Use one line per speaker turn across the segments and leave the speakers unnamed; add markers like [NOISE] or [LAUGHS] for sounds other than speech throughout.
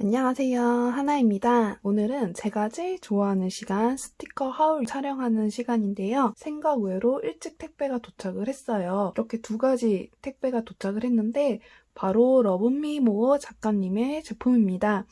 안녕하세요. 하나입니다. 오늘은 제가 제일 좋아하는 시간 스티커 하울 촬영하는 시간인데요. 생각 외로 일찍 택배가 도착을 했어요. 이렇게 두 가지 택배가 도착을 했는데 바로 러브미모 작가님의 제품입니다.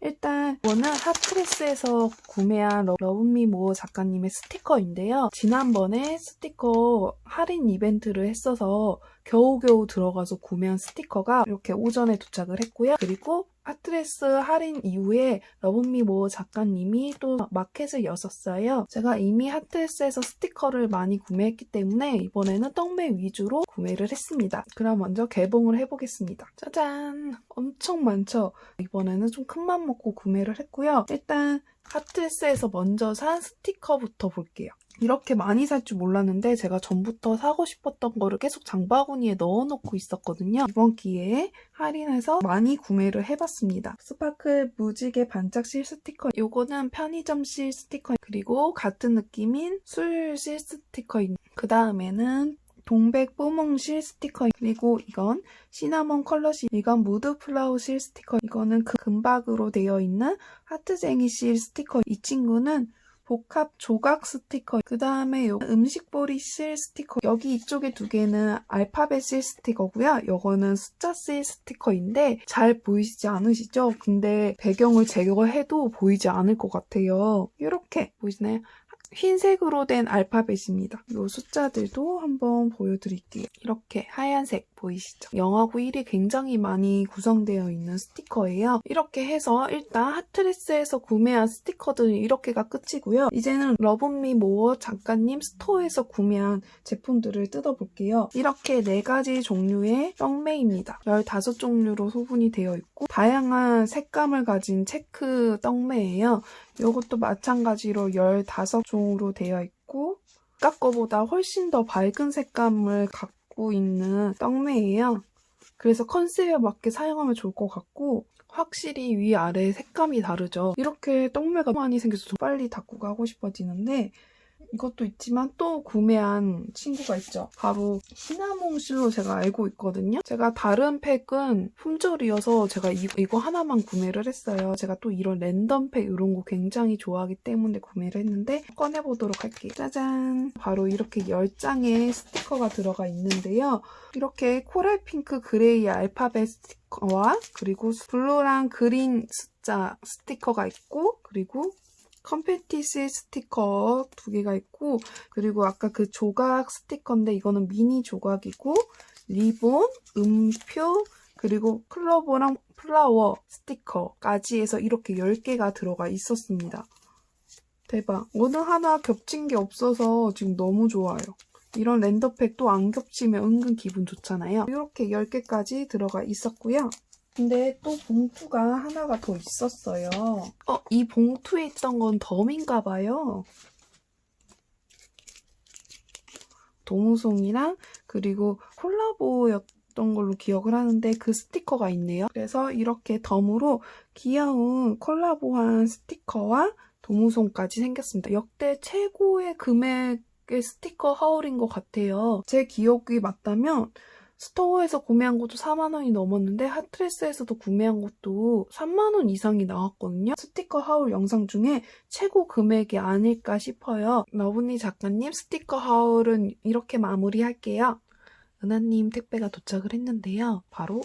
일단 이거는 핫프레스에서 구매한 러- 러브미모 작가님의 스티커인데요. 지난번에 스티커 할인 이벤트를 했어서 겨우겨우 들어가서 구매한 스티커가 이렇게 오전에 도착을 했고요. 그리고 핫드레스 할인 이후에 러브미모 작가님이 또 마켓을 여셨어요. 제가 이미 핫드레스에서 스티커를 많이 구매했기 때문에 이번에는 떡메 위주로 구매를 했습니다. 그럼 먼저 개봉을 해보겠습니다. 짜잔! 엄청 많죠? 이번에는 좀 큰 맘 먹고 구매를 했고요. 일단 핫드레스에서 먼저 산 스티커부터 볼게요. 이렇게 많이 살 줄 몰랐는데 제가 전부터 사고 싶었던 거를 계속 장바구니에 넣어놓고 있었거든요. 이번 기회에 할인해서 많이 구매를 해봤습니다. 스파클 무지개 반짝 실 스티커. 요거는 편의점 실 스티커. 그리고 같은 느낌인 술 실 스티커인. 그 다음에는 동백 뽀몽 실 스티커. 그리고 이건 시나몬 컬러 실. 이건 무드 플라워 실 스티커. 이거는 그 금박으로 되어 있는 하트쟁이 실 스티커. 이 친구는 복합 조각 스티커. 그 다음에 요 음식보리 실 스티커. 여기 이쪽에 두 개는 알파벳 실 스티커고요. 요거는 숫자 실 스티커인데 잘 보이시지 않으시죠? 근데 배경을 제거해도 보이지 않을 것 같아요. 이렇게 보이시나요? 흰색으로 된 알파벳입니다. 이 숫자들도 한번 보여드릴게요. 이렇게 하얀색 보이시죠? 0하고 1이 굉장히 많이 구성되어 있는 스티커예요. 이렇게 해서 일단 핫트레스에서 구매한 스티커들은 이렇게가 끝이고요. 이제는 러브미 모어 작가님 스토어에서 구매한 제품들을 뜯어볼게요. 이렇게 4가지 종류의 떡메입니다. 15종류로 소분이 되어 있고 다양한 색감을 가진 체크 떡메예요. 이것도 마찬가지로 15종으로 되어 있고 아까 거보다 훨씬 더 밝은 색감을 갖고 있는 떡메예요. 그래서 컨셉에 맞게 사용하면 좋을 것 같고 확실히 위아래 색감이 다르죠. 이렇게 떡메가 많이 생겨서 좀 빨리 닦고 하고 싶어지는데 이것도 있지만 또 구매한 친구가 있죠. 바로 시나몬 실로 제가 알고 있거든요. 제가 다른 팩은 품절이어서 제가 이, 이거 하나만 구매를 했어요. 제가 또 이런 랜덤 팩 이런 거 굉장히 좋아하기 때문에 구매를 했는데 꺼내보도록 할게요. 짜잔! 바로 이렇게 10장의 스티커가 들어가 있는데요. 이렇게 코랄 핑크 그레이 알파벳 스티커와 그리고 블루랑 그린 숫자 스티커가 있고 그리고 컴패티스 스티커 두 개가 있고 그리고 아까 그 조각 스티커인데 이거는 미니 조각이고 리본, 음표 그리고 클로버랑 플라워 스티커까지 해서 이렇게 10개가 들어가 있었습니다. 대박. 어느 하나 겹친 게 없어서 지금 너무 좋아요. 이런 랜덤팩도 안 겹치면 은근 기분 좋잖아요. 이렇게 10개까지 들어가 있었고요. 근데 또 봉투가 하나가 더 있었어요. 어, 이 봉투에 있던 건 덤인가 봐요. 도무송이랑 그리고 콜라보였던 걸로 기억을 하는데 그 스티커가 있네요. 그래서 이렇게 덤으로 귀여운 콜라보한 스티커와 도무송까지 생겼습니다. 역대 최고의 금액의 스티커 하울인 것 같아요. 제 기억이 맞다면 스토어에서 구매한 것도 4만원이 넘었는데 핫트레스에서도 구매한 것도 3만원 이상이 나왔거든요. 스티커 하울 영상 중에 최고 금액이 아닐까 싶어요. 러브니 작가님 스티커 하울은 이렇게 마무리할게요. 은하님 택배가 도착을 했는데요. 바로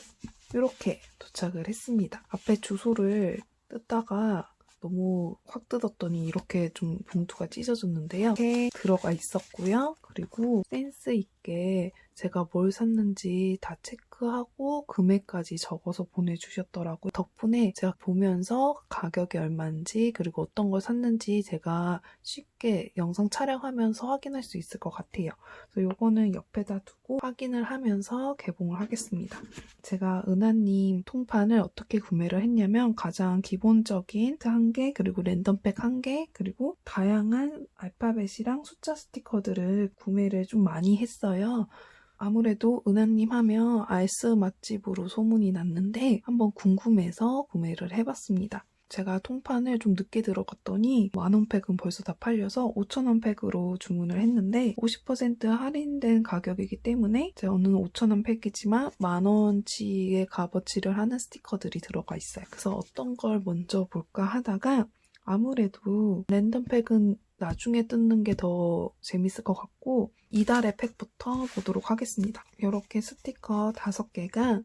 이렇게 도착을 했습니다. 앞에 주소를 뜯다가 너무 확 뜯었더니 이렇게 좀 봉투가 찢어졌는데요. 이렇게 들어가 있었고요. 그리고 센스 있게 제가 뭘 샀는지 다 체크하고 금액까지 적어서 보내주셨더라고요. 덕분에 제가 보면서 가격이 얼마인지 그리고 어떤 걸 샀는지 제가 쉽게 영상 촬영하면서 확인할 수 있을 것 같아요. 그래서 요거는 옆에다 두고 확인을 하면서 개봉을 하겠습니다. 제가 은하님 통판을 어떻게 구매를 했냐면 가장 기본적인 한 개, 그리고 랜덤팩 한 개, 그리고 다양한 알파벳이랑 숫자 스티커들을 구매를 좀 많이 했어요. 아무래도 은하님 하면 알스 맛집으로 소문이 났는데 한번 궁금해서 구매를 해봤습니다. 제가 통판을 좀 늦게 들어갔더니 만원 팩은 벌써 다 팔려서 5천원 팩으로 주문을 했는데 50% 할인된 가격이기 때문에 저는 5천원 팩이지만 만원치의 값어치를 하는 스티커들이 들어가 있어요. 그래서 어떤 걸 먼저 볼까 하다가 아무래도 랜덤 팩은 나중에 뜯는 게 더 재밌을 것 같고 이달의 팩부터 보도록 하겠습니다. 이렇게 스티커 5개가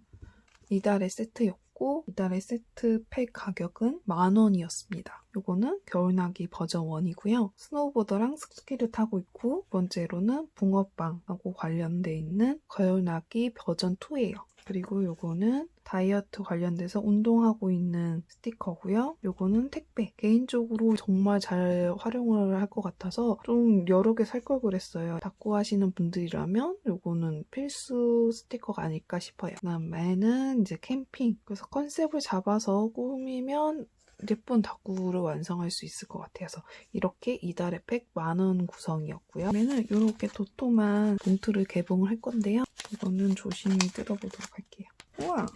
이달의 세트였고 이달의 세트 팩 가격은 만원이었습니다. 요거는 겨울나기 버전 1이고요. 스노우보드랑 스키를 타고 있고 두 번째로는 붕어빵하고 관련돼 있는 겨울나기 버전 2예요. 그리고 요거는 다이어트 관련돼서 운동하고 있는 스티커고요. 요거는 택배. 개인적으로 정말 잘 활용을 할 것 같아서 좀 여러 개 살 걸 그랬어요. 닦고 하시는 분들이라면 요거는 필수 스티커가 아닐까 싶어요. 그 다음에는 이제 캠핑. 그래서 컨셉을 잡아서 꾸미면 예쁜 다꾸를 완성할 수 있을 것 같아서 이렇게 이달의 팩 만원 구성이었고요. 그러면은 이렇게 도톰한 봉투를 개봉을 할 건데요. 이거는 조심히 뜯어보도록 할게요. 우와!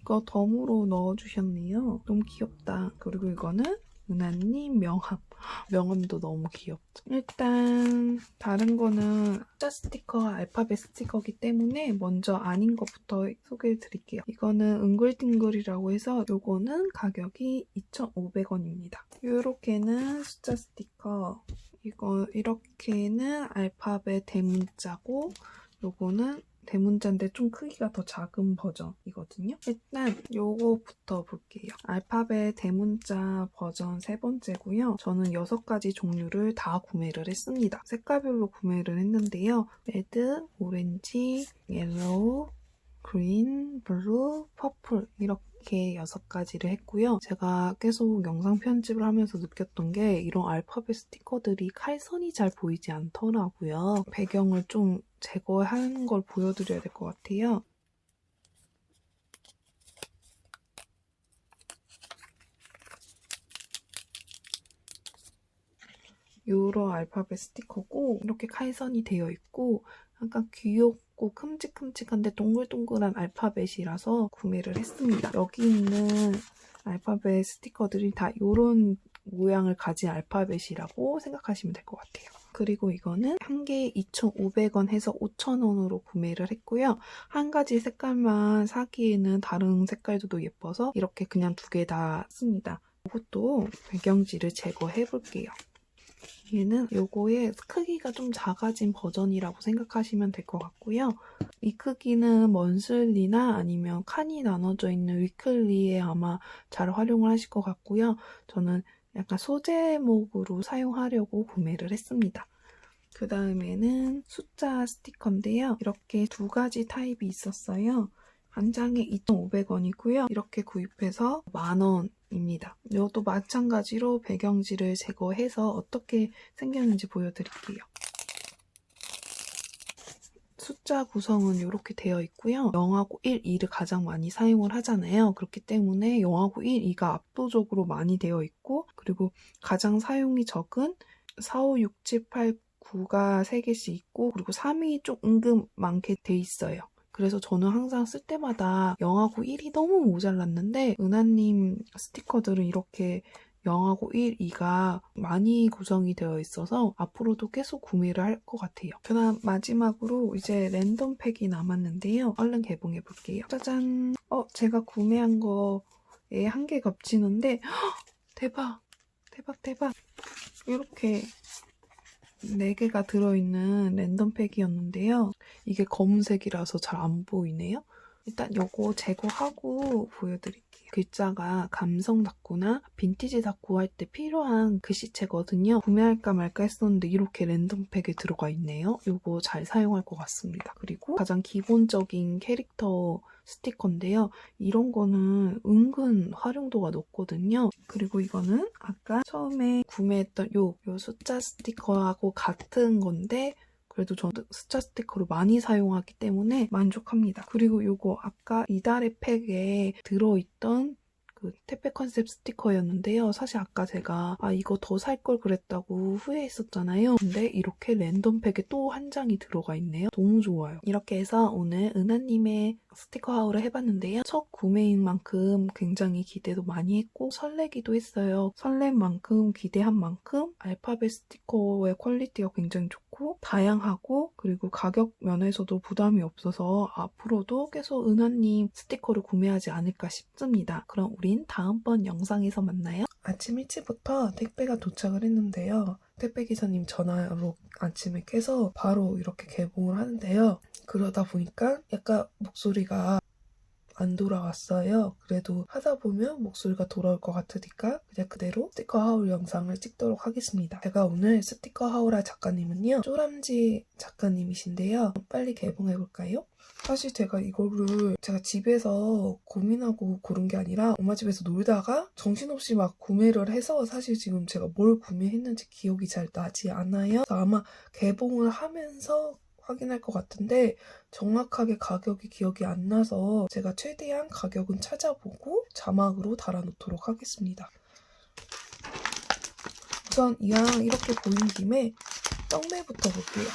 이거 덤으로 넣어주셨네요. 너무 귀엽다. 그리고 이거는 은하님 명함. 명함도 너무 귀엽죠. 일단 다른 거는 숫자 스티커와 알파벳 스티커기 때문에 먼저 아닌 것부터 소개해 드릴게요. 이거는 은글팅글이라고 해서 요거는 가격이 2,500원입니다. 요렇게는 숫자 스티커 이거 이렇게는 알파벳 대문자고 요거는 대문자인데 좀 크기가 더 작은 버전이거든요. 일단 요거부터 볼게요. 알파벳 대문자 버전 세 번째고요. 저는 여섯 가지 종류를 다 구매를 했습니다. 색깔별로 구매를 했는데요. 레드, 오렌지, 옐로우, 그린, 블루, 퍼플 이렇게 이렇게 여섯 가지를 했고요. 제가 계속 영상 편집을 하면서 느꼈던 게 이런 알파벳 스티커들이 칼선이 잘 보이지 않더라고요. 배경을 좀 제거하는 걸 보여드려야 될 것 같아요. 요런 알파벳 스티커고 이렇게 칼선이 되어 있고 약간 귀엽고 큼직큼직한데 동글동글한 알파벳이라서 구매를 했습니다. 여기 있는 알파벳 스티커들이 다 이런 모양을 가진 알파벳이라고 생각하시면 될 것 같아요. 그리고 이거는 한 개에 2,500원 해서 5,000원으로 구매를 했고요. 한 가지 색깔만 사기에는 다른 색깔도 예뻐서 이렇게 그냥 두 개 다 씁니다. 이것도 배경지를 제거해 볼게요. 얘는 요거의 크기가 좀 작아진 버전이라고 생각하시면 될 것 같고요. 이 크기는 먼슬리나 아니면 칸이 나눠져 있는 위클리에 아마 잘 활용을 하실 것 같고요. 저는 약간 소제목으로 사용하려고 구매를 했습니다. 그 다음에는 숫자 스티커인데요. 이렇게 두 가지 타입이 있었어요. 한 장에 2,500원이고요. 이렇게 구입해서 만원 입니다. 이것도 마찬가지로 배경지를 제거해서 어떻게 생겼는지 보여드릴게요. 숫자 구성은 이렇게 되어 있고요. 0하고 1, 2를 가장 많이 사용을 하잖아요. 그렇기 때문에 0하고 1, 2가 압도적으로 많이 되어 있고 그리고 가장 사용이 적은 4, 5, 6, 7, 8, 9가 3개씩 있고 그리고 3이 좀 은근 많게 돼 있어요. 그래서 저는 항상 쓸 때마다 0하고 1이 너무 모자랐는데 은하님 스티커들은 이렇게 0하고 1, 2가 많이 구성이 되어 있어서 앞으로도 계속 구매를 할 것 같아요. 그다음 마지막으로 이제 랜덤 팩이 남았는데요. 얼른 개봉해 볼게요. 짜잔! 어, 제가 구매한 거에 한 개 겹치는데 헉, [GASPS] 대박! 대박 대박! 이렇게 4개가 들어있는 랜덤 팩이었는데요. 이게 검은색이라서 잘 안 보이네요. 일단 요거 제거하고 보여드릴게요. 글자가 감성 다꾸나 빈티지 다꾸 할때 필요한 글씨체거든요. 구매할까 말까 했었는데 이렇게 랜덤 팩에 들어가 있네요. 요거 잘 사용할 것 같습니다. 그리고 가장 기본적인 캐릭터 스티커인데요. 이런 거는 은근 활용도가 높거든요. 그리고 이거는 아까 처음에 구매했던 요, 요 숫자 스티커하고 같은 건데 그래도 저는 숫자 스티커를 많이 사용하기 때문에 만족합니다. 그리고 이거 아까 이달의 팩에 들어있던 그 택배 컨셉 스티커였는데요. 사실 아까 제가 아 이거 더 살 걸 그랬다고 후회했었잖아요. 근데 이렇게 랜덤 팩에 또 한 장이 들어가 있네요. 너무 좋아요. 이렇게 해서 오늘 은하님의 스티커 하울을 해봤는데요. 첫 구매인 만큼 굉장히 기대도 많이 했고 설레기도 했어요. 설렘 만큼 기대한 만큼 알파벳 스티커의 퀄리티가 굉장히 좋고 다양하고 그리고 가격 면에서도 부담이 없어서 앞으로도 계속 은하님 스티커를 구매하지 않을까 싶습니다. 그럼 우린 다음번 영상에서 만나요. 아침 일찍부터 택배가 도착을 했는데요. 택배 기사님 전화로 아침에 깨서 바로 이렇게 개봉을 하는데요. 그러다 보니까 약간 목소리가 안 돌아왔어요. 그래도 하다 보면 목소리가 돌아올 것 같으니까 그냥 그대로 스티커 하울 영상을 찍도록 하겠습니다. 제가 오늘 스티커 하울할 작가님은요. 쪼람지 작가님이신데요. 빨리 개봉해볼까요? 사실 제가 이거를 제가 집에서 고민하고 고른 게 아니라 엄마 집에서 놀다가 정신없이 막 구매를 해서 사실 지금 제가 뭘 구매했는지 기억이 잘 나지 않아요. 아마 개봉을 하면서 확인할 것 같은데 정확하게 가격이 기억이 안 나서 제가 최대한 가격은 찾아보고 자막으로 달아놓도록 하겠습니다. 우선 이왕 이렇게 보인 김에 떡매부터 볼게요.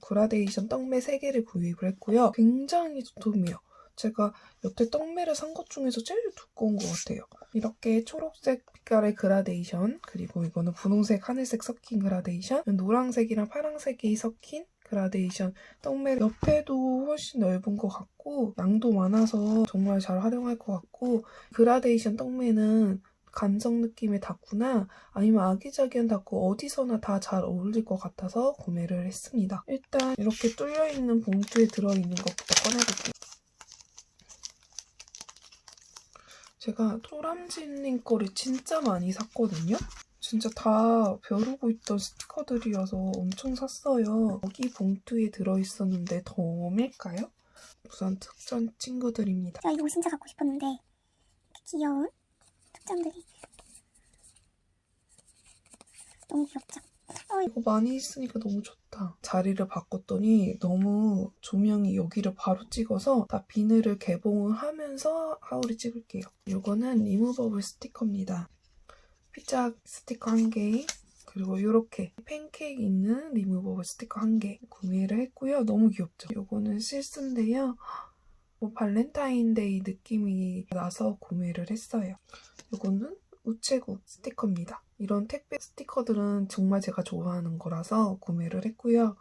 그라데이션 떡매 3개를 구입을 했고요. 굉장히 두툼해요. 제가 여태 떡매를 산 것 중에서 제일 두꺼운 것 같아요. 이렇게 초록색 빛깔의 그라데이션, 그리고 이거는 분홍색, 하늘색 섞인 그라데이션, 노란색이랑 파란색이 섞인 그라데이션 떡매 옆에도 훨씬 넓은 것 같고 양도 많아서 정말 잘 활용할 것 같고 그라데이션 떡매는 감성 느낌의 다꾸나 아니면 아기자기한 다꾸 어디서나 다 잘 어울릴 것 같아서 구매를 했습니다. 일단 이렇게 뚫려있는 봉투에 들어있는 것부터 꺼내볼게요. 제가 토람진님 거를 진짜 많이 샀거든요. 진짜 다 벼르고 있던 스티커들이어서 엄청 샀어요. 여기 봉투에 들어있었는데 덤일까요? 우선 특전 친구들입니다.
제가 이거 진짜 갖고 싶었는데 귀여운 특전들이 너무 귀엽죠? 어,
이거 많이 있으니까 너무 좋다. 자리를 바꿨더니 너무 조명이 여기를 바로 찍어서 다 비늘을 개봉을 하면서 하울이 찍을게요. 이거는 리무버블 스티커입니다. 피자 스티커 한 개, 그리고 이렇게 팬케이크 있는 리무버블 스티커 한 개 구매를 했고요. 너무 귀엽죠? 이거는 실수인데요. 뭐 발렌타인데이 느낌이 나서 구매를 했어요. 이거는 우체국 스티커입니다. 이런 택배 스티커들은 정말 제가 좋아하는 거라서 구매를 했고요.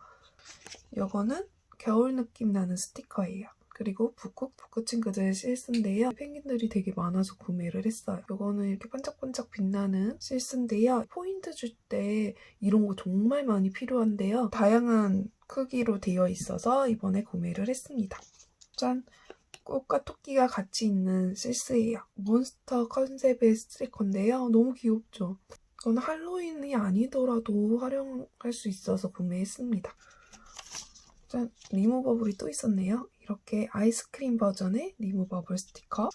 이거는 겨울 느낌 나는 스티커예요. 그리고 북극 북극 친구들 실스인데요. 펭귄들이 되게 많아서 구매를 했어요. 이거는 이렇게 반짝반짝 빛나는 실스인데요. 포인트 줄 때 이런 거 정말 많이 필요한데요. 다양한 크기로 되어 있어서 이번에 구매를 했습니다. 짠! 꽃과 토끼가 같이 있는 실스예요. 몬스터 컨셉의 스티커인데요. 너무 귀엽죠? 이건 할로윈이 아니더라도 활용할 수 있어서 구매했습니다. 짠! 리무버블이 또 있었네요. 이렇게 아이스크림 버전의 리무버블 스티커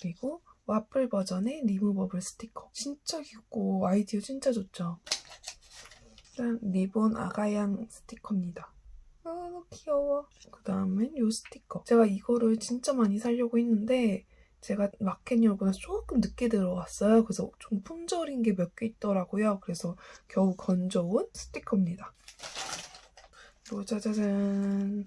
그리고 와플 버전의 리무버블 스티커 진짜 귀엽고 아이디어 진짜 좋죠? 짠! 리본 아가양 스티커입니다. 아, 너무 귀여워. 그 다음엔 이 스티커. 제가 이거를 진짜 많이 사려고 했는데 제가 마켓 열보다 조금 늦게 들어왔어요. 그래서 좀 품절인 게 몇 개 있더라고요. 그래서 겨우 건져온 스티커입니다. 그리고 짜자잔.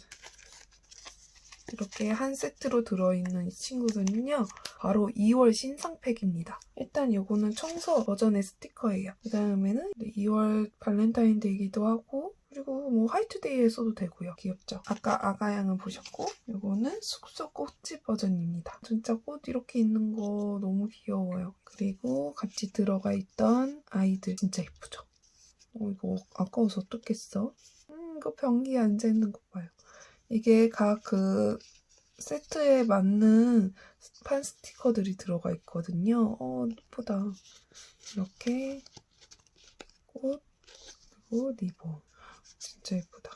이렇게 한 세트로 들어있는 이 친구들은요. 바로 2월 신상팩입니다. 일단 이거는 청소 버전의 스티커예요. 그 다음에는 2월 발렌타인데이기도 하고 그리고 뭐 화이트데이에 써도 되고요. 귀엽죠? 아까 아가양은 보셨고 이거는 숙소 꽃집 버전입니다. 진짜 꽃 이렇게 있는 거 너무 귀여워요. 그리고 같이 들어가 있던 아이들 진짜 예쁘죠? 어, 이거 아까워서 어떻겠어? 음, 이거 변기에 앉아있는 거 봐요. 이게 각 그 세트에 맞는 판 스티커들이 들어가 있거든요. 어, 예쁘다. 이렇게 꽃, 그리고 리본. 진짜 예쁘다.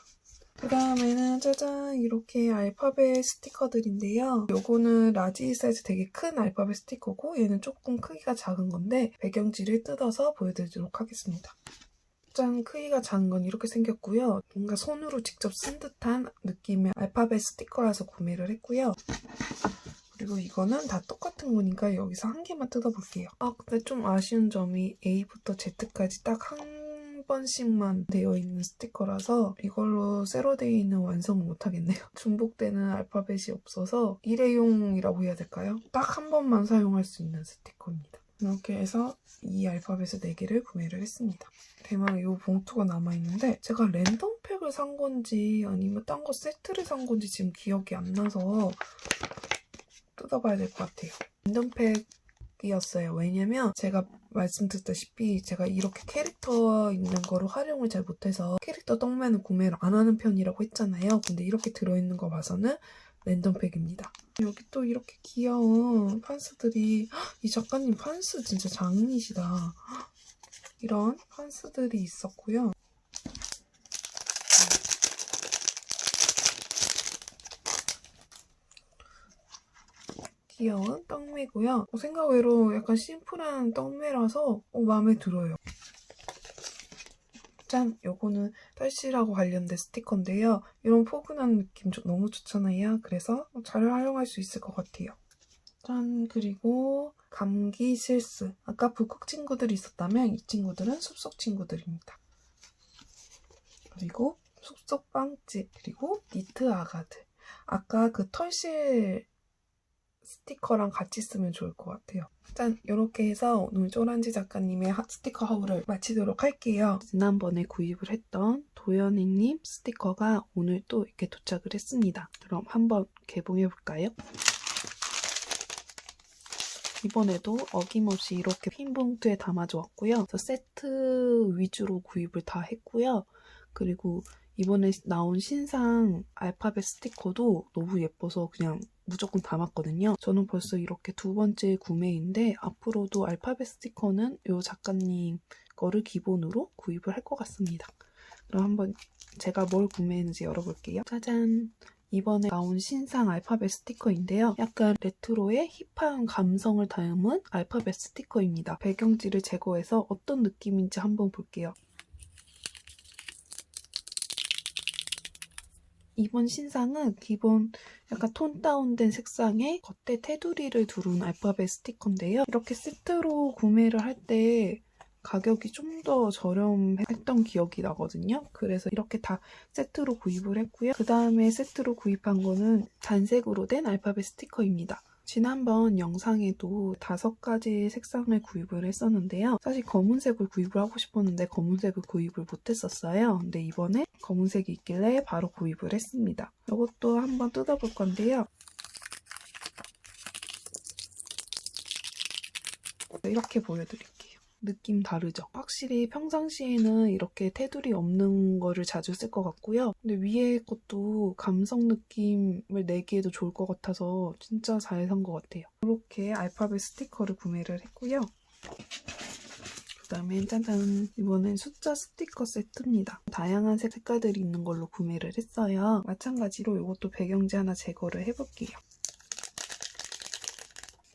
그 다음에는 짜잔 이렇게 알파벳 스티커들인데요. 요거는 라지 사이즈 되게 큰 알파벳 스티커고 얘는 조금 크기가 작은 건데 배경지를 뜯어서 보여드리도록 하겠습니다. 짠 크기가 작은 건 이렇게 생겼고요. 뭔가 손으로 직접 쓴 듯한 느낌의 알파벳 스티커라서 구매를 했고요. 그리고 이거는 다 똑같은 거니까 여기서 한 개만 뜯어볼게요. 아, 근데 좀 아쉬운 점이 A부터 Z까지 딱한 번씩만 되어 있는 스티커라서 이걸로 세로데이는 완성을 못하겠네요. [LAUGHS] 중복되는 알파벳이 없어서 일회용이라고 해야 될까요? 딱 한 번만 사용할 수 있는 스티커입니다. 이렇게 해서 이 알파벳을 4개를 구매를 했습니다. 대망 이 봉투가 남아있는데 제가 랜덤팩을 산 건지 아니면 딴 거 세트를 산 건지 지금 기억이 안 나서 뜯어봐야 될 것 같아요. 랜덤팩이었어요. 왜냐면 제가 말씀드렸다시피 제가 이렇게 캐릭터 있는 거를 활용을 잘 못해서 캐릭터 떡매는 구매를 안 하는 편이라고 했잖아요. 근데 이렇게 들어있는 거 봐서는 랜덤팩입니다. 여기 또 이렇게 귀여운 판스들이 헉, 이 작가님 판스 진짜 장인이시다. 헉, 이런 판스들이 있었고요. 귀여운 떡매고요. 어, 생각 외로 약간 심플한 떡매라서 어, 마음에 들어요. 짠! 요거는 딸시라고 관련된 스티커인데요. 이런 포근한 느낌 좀 너무 좋잖아요. 그래서 잘 활용할 수 있을 것 같아요. 짠! 그리고 감기 실수. 아까 북극 친구들이 있었다면 이 친구들은 숲속 친구들입니다. 그리고 숲속 빵집. 그리고 니트 아가들. 아까 그 털실 스티커랑 같이 쓰면 좋을 것 같아요. 짠! 이렇게 해서 오늘 쪼란지 작가님의 핫 스티커 하울을 마치도록 할게요. 지난번에 구입을 했던 도연이님 스티커가 오늘 또 이렇게 도착을 했습니다. 그럼 한번 개봉해볼까요? 이번에도 어김없이 이렇게 흰 봉투에. 그래서 세트 위주로 구입을 다 했고요. 그리고 이번에 나온 신상 알파벳 스티커도 너무 예뻐서 그냥 무조건 담았거든요. 저는 벌써 이렇게 두 번째 구매인데 앞으로도 알파벳 스티커는 이 작가님 거를 기본으로 구입을 할 것 같습니다. 그럼 한번 제가 뭘 구매했는지 열어볼게요. 짜잔! 이번에 나온 신상 알파벳 스티커인데요. 약간 레트로의 힙한 감성을 담은 알파벳 스티커입니다. 배경지를 제거해서 어떤 느낌인지 한번 볼게요. 이번 신상은 기본 약간 톤 다운된 색상의 겉에 테두리를 두른 알파벳 스티커인데요. 이렇게 세트로 구매를 할 때 가격이 좀 더 저렴했던 기억이 나거든요. 그래서 이렇게 다 세트로 구입을 했고요. 그 다음에 세트로 구입한 거는 단색으로 된 알파벳 스티커입니다. 지난번 영상에도 다섯 가지 색상을 구입을 했었는데요. 사실 검은색을 구입을 하고 싶었는데 검은색을 구입을 못했었어요. 근데 이번에 검은색이 있길래 바로 구입을 했습니다. 이것도 한번 뜯어볼 건데요. 이렇게 보여드릴게요. 느낌 다르죠? 확실히 평상시에는 이렇게 테두리 없는 거를 자주 쓸 것 같고요. 근데 위에 것도 감성 느낌을 내기에도 좋을 것 같아서 진짜 잘 산 것 같아요. 이렇게 알파벳 스티커를 구매를 했고요. 그 다음에 짜잔 이번엔 숫자 스티커 세트입니다. 다양한 색깔들이 있는 걸로 구매를 했어요. 마찬가지로 이것도 배경지 하나 제거를 해볼게요.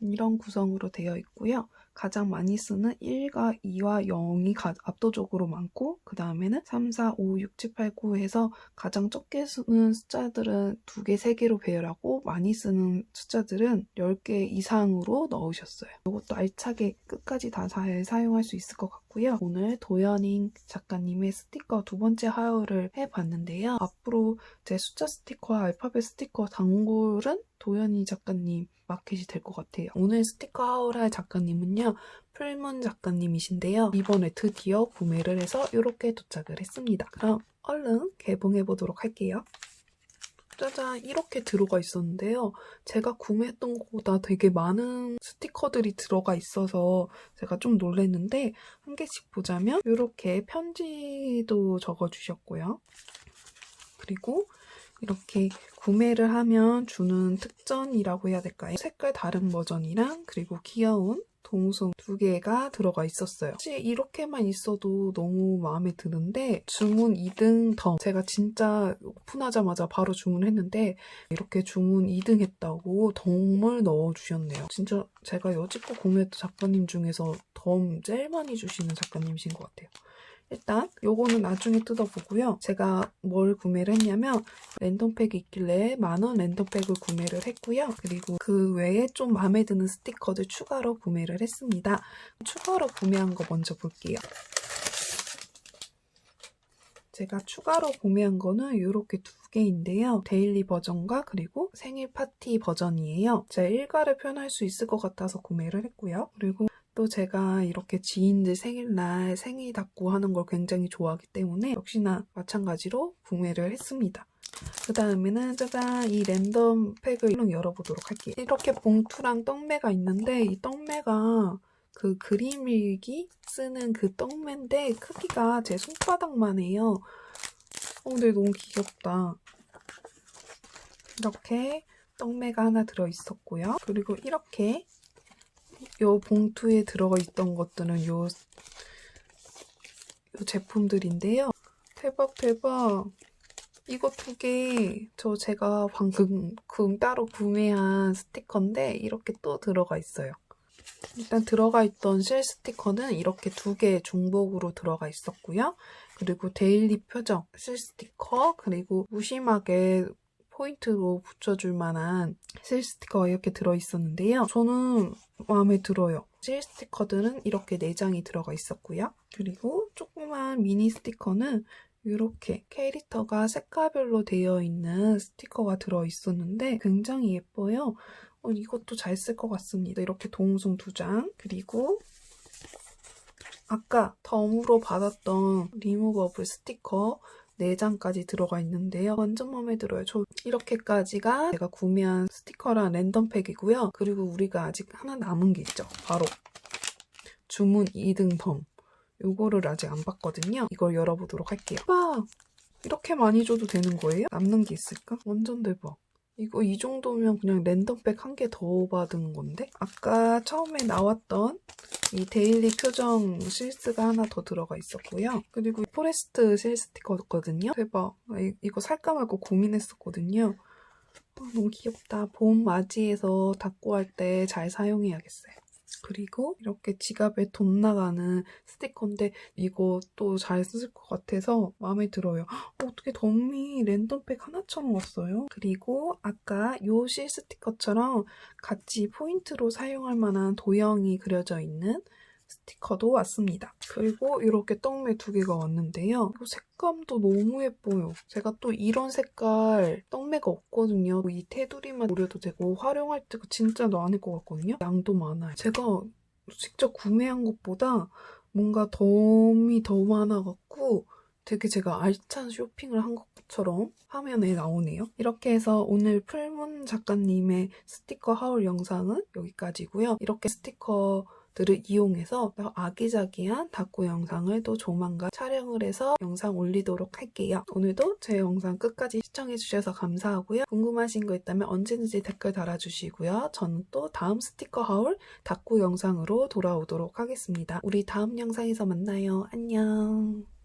이런 구성으로 되어 있고요. 가장 많이 쓰는 1과 2와 0이 압도적으로 많고 그 다음에는 3, 4, 5, 6, 7, 8, 9 해서 가장 적게 쓰는 숫자들은 2개, 3개로 배열하고 많이 쓰는 숫자들은 10개 이상으로 넣으셨어요. 이것도 알차게 끝까지 다 잘 사용할 수 있을 것 같고요. 오늘 도연인 작가님의 스티커 두 번째 하울을 해봤는데요. 앞으로 제 숫자 스티커와 알파벳 스티커 단골은 도연이 작가님 마켓이 될 것 같아요. 오늘 스티커 하울할 작가님은요. 풀문 작가님이신데요. 이번에 드디어 구매를 해서 이렇게 도착을 했습니다. 그럼 얼른 개봉해 보도록 할게요. 짜잔 이렇게 들어가 있었는데요. 제가 구매했던 것보다 되게 많은 스티커들이 들어가 있어서 제가 좀 놀랐는데 한 개씩 보자면 이렇게 편지도 적어주셨고요. 그리고 이렇게 구매를 하면 주는 특전이라고 해야 될까요? 색깔 다른 버전이랑 그리고 귀여운 동송 두 개가 들어가 있었어요. 사실 이렇게만 있어도 너무 마음에 드는데 주문 2등 더 제가 진짜 오픈하자마자 바로 주문했는데 이렇게 주문 2등 했다고 덤을 넣어주셨네요. 진짜 제가 여지껏 구매했던 작가님 중에서 덤 제일 많이 주시는 작가님이신 것 같아요. 일단 요거는 나중에 뜯어보고요. 제가 뭘 구매를 했냐면 랜덤팩이 있길래 만원 랜덤팩을 구매를 했고요. 그리고 그 외에 좀 마음에 드는 스티커들 추가로 구매를 했습니다. 추가로 구매한 거 먼저 볼게요. 제가 추가로 구매한 거는 이렇게 두 개인데요. 데일리 버전과 그리고 생일 파티 버전이에요. 제가 일가를 표현할 수 있을 것 같아서 구매를 했고요. 그리고 또 제가 이렇게 지인들 생일날 생일 답고 하는 걸 굉장히 좋아하기 때문에 역시나 마찬가지로 구매를 했습니다. 그 다음에는 짜잔 이 랜덤 팩을 얼른 열어보도록 할게요. 이렇게 봉투랑 떡매가 있는데 이 떡매가 그 그림 일기 쓰는 그 떡매인데 크기가 제 손바닥만 해요. 어, 근데 너무 귀엽다. 이렇게 떡매가 하나 들어있었고요. 그리고 이렇게 요 봉투에 들어가 있던 것들은 요, 요 제품들인데요. 대박 대박. 이거 두 개 저 제가 방금 그 따로 구매한 스티커인데 이렇게 또 들어가 있어요. 일단 들어가 있던 실 스티커는 이렇게 두 개 중복으로 들어가 있었고요. 그리고 데일리 표정 실 스티커 그리고 무심하게 포인트로 붙여줄 만한 실 스티커가 이렇게 들어있었는데요. 저는 마음에 들어요. 실 스티커들은 이렇게 4장이 들어가 있었고요. 그리고 조그만 미니 스티커는 이렇게 캐릭터가 색깔별로 되어 있는 스티커가 들어있었는데 굉장히 예뻐요. 어, 이것도 잘 쓸 것 같습니다. 이렇게 동숭 두 장. 그리고 아까 덤으로 받았던 리무버블 스티커 4장까지 들어가 있는데요. 완전 마음에 들어요. 저 이렇게까지가 제가 구매한 스티커랑 랜덤팩이고요. 그리고 우리가 아직 하나 남은 게 있죠. 바로 주문 2등 덤. 요거를 아직 안 봤거든요. 이걸 열어보도록 할게요. 와! 이렇게 많이 줘도 되는 거예요? 남는 게 있을까? 완전 대박. 이거 이 정도면 그냥 랜덤백 한 개 더 받은 건데? 아까 처음에 나왔던 이 데일리 표정 실스가 하나 더 들어가 있었고요. 그리고 포레스트 실 스티커거든요. 대박. 아, 이- 이거 살까 말까 고민했었거든요. 아, 너무 귀엽다. 봄 맞이해서 닦고 할 때 잘 사용해야겠어요. 그리고 이렇게 지갑에 돈 나가는 스티커인데 이거 또잘쓸것 같아서 마음에 들어요. 헉, 어떻게 덤이 랜덤팩 하나처럼 왔어요? 그리고 아까 요실 스티커처럼 같이 포인트로 사용할 만한 도형이 그려져 있는 스티커도 왔습니다. 그리고 이렇게 떡메 두 개가 왔는데요. 이거 색감도 너무 예뻐요. 제가 또 이런 색깔 떡메가 없거든요. 이 테두리만 노려도 되고 활용할 때가 진짜 많을 것 같거든요. 양도 많아요. 제가 직접 구매한 것보다 뭔가 덤이 더 많아갖고 되게 제가 알찬 쇼핑을 한 것처럼 화면에 나오네요. 이렇게 해서 오늘 풀문 작가님의 스티커 하울 영상은 여기까지고요. 이렇게 스티커 들을 이용해서 아기자기한 닦고 영상을 또 조만간 촬영을 해서 영상 올리도록 할게요. 오늘도 제 영상 끝까지 시청해주셔서 감사하고요. 궁금하신 거 있다면 언제든지 댓글 달아주시고요. 저는 또 다음 스티커 하울 닦고 영상으로 돌아오도록 하겠습니다. 우리 다음 영상에서 만나요. 안녕.